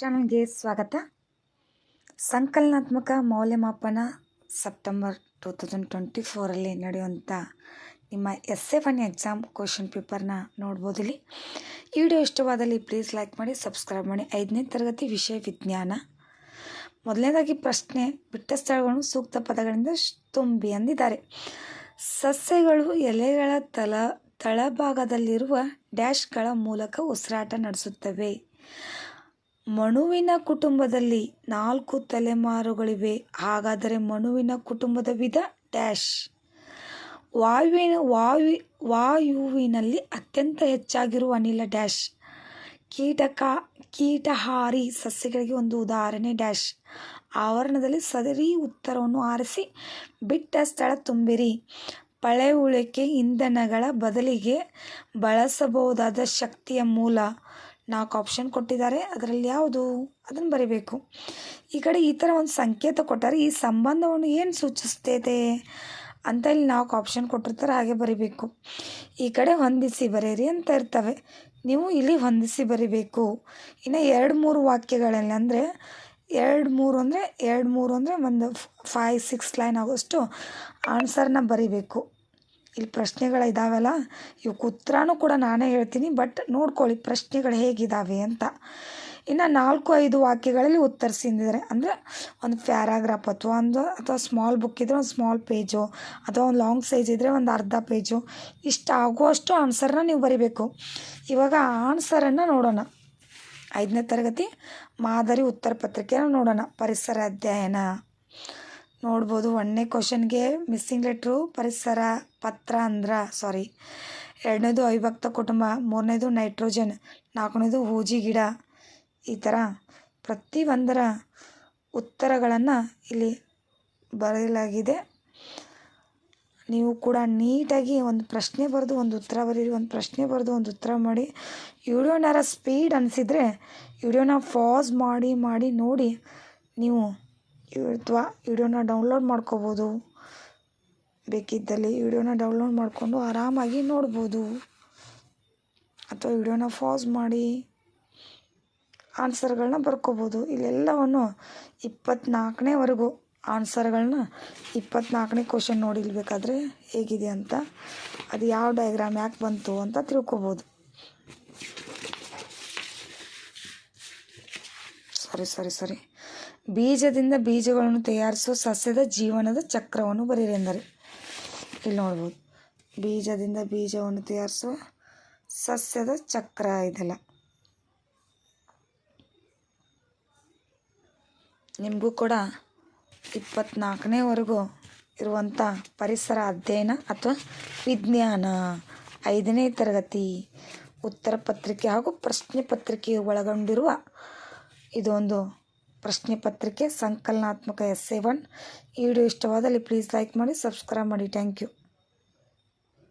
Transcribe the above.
ಚಾನಲ್ಗೆ ಸ್ವಾಗತ. ಸಂಕಲನಾತ್ಮಕ ಮೌಲ್ಯಮಾಪನ ಸೆಪ್ಟೆಂಬರ್ ಟೂ ತೌಸಂಡ್ ಟ್ವೆಂಟಿ ಫೋರಲ್ಲಿ ನಡೆಯುವಂಥ ನಿಮ್ಮ S A one exam question ಪೇಪರ್ನ ನೋಡ್ಬೋದು ಇಲ್ಲಿ ಈ ವಿಡಿಯೋ ಇಷ್ಟವಾದಲ್ಲಿ ಪ್ಲೀಸ್ ಲೈಕ್ ಮಾಡಿ ಸಬ್ಸ್ಕ್ರೈಬ್ ಮಾಡಿ. ಐದನೇ ತರಗತಿ ವಿಷಯ ವಿಜ್ಞಾನ. ಮೊದಲನೇದಾಗಿ ಪ್ರಶ್ನೆ, ಬಿಟ್ಟ ಸ್ಥಳಗಳನ್ನು ಸೂಕ್ತ ಪದಗಳಿಂದ ತುಂಬಿ ಅಂದಿದ್ದಾರೆ. ಸಸ್ಯಗಳು ಎಲೆಗಳ ತಲ ತಳಭಾಗದಲ್ಲಿರುವ ಡ್ಯಾಶ್ಗಳ ಮೂಲಕ ಉಸಿರಾಟ ನಡೆಸುತ್ತವೆ. ಮಣುವಿನ ಕುಟುಂಬದಲ್ಲಿ ನಾಲ್ಕು ತಲೆಮಾರುಗಳಿವೆ. ಹಾಗಾದರೆ ಮಣುವಿನ ಕುಟುಂಬದ ವಿಧ ಡ್ಯಾಶ್. ವಾಯುವಿನ, ವಾಯು, ವಾಯುವಿನಲ್ಲಿ ಅತ್ಯಂತ ಹೆಚ್ಚಾಗಿರುವ ಅನಿಲ ಡ್ಯಾಶ್. ಕೀಟಕ, ಕೀಟಹಾರಿ ಸಸ್ಯಗಳಿಗೆ ಒಂದು ಉದಾಹರಣೆ ಡ್ಯಾಶ್. ಆವರಣದಲ್ಲಿ ಸದರಿ ಉತ್ತರವನ್ನು ಆರಿಸಿ, ಬಿಟ್ಟ ಸ್ಥಳ ತುಂಬಿರಿ. ಪಳೆಯುಳಿಕೆ ಇಂಧನಗಳ ಬದಲಿಗೆ ಬಳಸಬಹುದಾದ ಶಕ್ತಿಯ ಮೂಲ. ನಾಲ್ಕು ಆಪ್ಷನ್ ಕೊಟ್ಟಿದ್ದಾರೆ. ಅದರಲ್ಲಿ ಯಾವುದು? ಅದನ್ನು ಬರಿಬೇಕು. ಈ ಕಡೆ ಈ ಥರ ಒಂದು ಸಂಕೇತ ಕೊಟ್ಟಾರೆ, ಈ ಸಂಬಂಧವನ್ನು ಏನು ಸೂಚಿಸ್ತೈತೆ ಅಂತ ಇಲ್ಲಿ ನಾಲ್ಕು ಆಪ್ಷನ್ ಕೊಟ್ಟಿರ್ತಾರೆ, ಹಾಗೆ ಬರಿಬೇಕು. ಈ ಕಡೆ ಹೊಂದಿಸಿ ಬರೀರಿ ಅಂತ ಇರ್ತವೆ. ನೀವು ಇಲ್ಲಿ ಹೊಂದಿಸಿ ಬರಿಬೇಕು. ಇನ್ನು ಎರಡು ಮೂರು ವಾಕ್ಯಗಳಲ್ಲಿ ಅಂದರೆ, ಎರಡು ಮೂರು ಅಂದರೆ, ಎರಡು ಮೂರು ಅಂದರೆ ಒಂದು ಫೈವ್ ಸಿಕ್ಸ್ ಲೈನ್ ಆಗೋಷ್ಟು ಆನ್ಸರ್ನ ಬರಿಬೇಕು. ಇಲ್ಲಿ ಪ್ರಶ್ನೆಗಳು ಇದ್ದಾವಲ್ಲ ಇವಕ್ಕೆ ಉತ್ತರನೂ ಕೂಡ ನಾನೇ ಹೇಳ್ತೀನಿ, ಬಟ್ ನೋಡ್ಕೊಳ್ಳಿ ಪ್ರಶ್ನೆಗಳು ಹೇಗಿದ್ದಾವೆ ಅಂತ. ಇನ್ನು ನಾಲ್ಕು, ಐದು ವಾಕ್ಯಗಳಲ್ಲಿ ಉತ್ತರಿಸಿದ್ದಾರೆ ಅಂದರೆ ಒಂದು ಪ್ಯಾರಾಗ್ರಾಫ್ ಅಥವಾ ಒಂದು ಅಥವಾ ಸ್ಮಾಲ್ ಬುಕ್ ಇದ್ದರೆ ಒಂದು ಸ್ಮಾಲ್ ಪೇಜು, ಅಥವಾ ಒಂದು ಲಾಂಗ್ ಸೈಜ್ ಇದ್ದರೆ ಒಂದು ಅರ್ಧ ಪೇಜು. ಇಷ್ಟು ಆಗುವಷ್ಟು ಆನ್ಸರ್ನ ನೀವು ಬರಿಬೇಕು. ಇವಾಗ ಆನ್ಸರನ್ನು ನೋಡೋಣ. ಐದನೇ ತರಗತಿ ಮಾದರಿ ಉತ್ತರ ಪತ್ರಿಕೆಯನ್ನು ನೋಡೋಣ. ಪರಿಸರ ಅಧ್ಯಯನ. ನೋಡ್ಬೋದು. ಒಂದನೇ ಕ್ವಶನ್ಗೆ ಮಿಸ್ಸಿಂಗ್ ಲೆಟ್ರು ಪರಿಸರ, ಪತ್ರ ಅಂದ್ರ ಸಾರಿ ಎರಡನೇದು ಅವಿಭಕ್ತ ಕುಟುಂಬ, ಮೂರನೇದು ನೈಟ್ರೋಜನ್ ನಾಲ್ಕನೇದು ಹೂಜಿ ಗಿಡ, ಈ ಥರ ಪ್ರತಿಯೊಂದರ ಉತ್ತರಗಳನ್ನು ಇಲ್ಲಿ ಬರೆಯಲಾಗಿದೆ. ನೀವು ಕೂಡ ನೀಟಾಗಿ ಒಂದು ಪ್ರಶ್ನೆ ಬರೆದು, ಒಂದು ಉತ್ತರ ಬರೀರಿ, ಒಂದು ಪ್ರಶ್ನೆ ಬರೆದು, ಒಂದು ಉತ್ತರ ಮಾಡಿ. ವಿಡಿಯೋನಾರ ಸ್ಪೀಡ್ ಅನಿಸಿದರೆ, ವಿಡಿಯೋನ ಫಾಸ್ ಮಾಡಿ ಮಾಡಿ, ನೋಡಿ ನೀವು ಅಥವಾ ವಿಡಿಯೋನ ಡೌನ್ಲೋಡ್ ಮಾಡ್ಕೋಬೋದು. ಬೇಕಿದ್ದಲ್ಲಿ ವಿಡಿಯೋನ ಡೌನ್ಲೋಡ್ ಮಾಡಿಕೊಂಡು ಆರಾಮಾಗಿ ನೋಡ್ಬೋದು. ಅಥವಾ ವಿಡಿಯೋನ ಫಾಸ್ ಮಾಡಿ ಆನ್ಸರ್ಗಳನ್ನ ಬರ್ಕೋಬೋದು. ಇಲ್ಲೆಲ್ಲವನ್ನು ಇಪ್ಪತ್ನಾಲ್ಕನೇವರೆಗೂ ಆನ್ಸರ್ಗಳನ್ನ ಇಪ್ಪತ್ತ್ನಾಲ್ಕನೇ ಕ್ವಶನ್ ನೋಡಿಲ್ಬೇಕಾದ್ರೆ ಹೇಗಿದೆ ಅಂತ, ಅದು ಯಾವ ಡಯಾಗ್ರಾಮ್ ಯಾಕೆ ಬಂತು ಅಂತ ತಿಳ್ಕೊಬೋದು. ಸರಿ ಸರಿ, ಸಾರಿ. ಬೀಜದಿಂದ ಬೀಜಗಳನ್ನು ತಯಾರಿಸುವ ಸಸ್ಯದ ಜೀವನದ ಚಕ್ರವನ್ನು ಬರೀರಿ ಎಂದರೆ. ಇಲ್ಲಿ ನೋಡ್ಬೋದು. ಬೀಜದಿಂದ ಬೀಜವನ್ನು ತಯಾರಿಸುವ ಸಸ್ಯದ ಚಕ್ರ ಇದೆಲ್ಲ. ನಿಮಗೂ ಕೂಡ ಇಪ್ಪತ್ನಾಲ್ಕನೇವರೆಗೂ ಇರುವಂಥ ಪರಿಸರ ಅಧ್ಯಯನ ಅಥವಾ ವಿಜ್ಞಾನ ಐದನೇ ತರಗತಿ ಉತ್ತರ ಪತ್ರಿಕೆ ಹಾಗೂ ಪ್ರಶ್ನೆ ಪತ್ರಿಕೆ ಒಳಗೊಂಡಿರುವ ಇದೊಂದು ಪ್ರಶ್ನೆ ಪತ್ರಿಕೆ ಸಂಕಲನಾತ್ಮಕ ಎಸ್ ಎ ಒನ್. ಈ ವಿಡಿಯೋ ಇಷ್ಟವಾದಲ್ಲಿ ಪ್ಲೀಸ್ ಲೈಕ್ ಮಾಡಿ ಸಬ್ಸ್ಕ್ರೈಬ್ ಮಾಡಿ. Thank you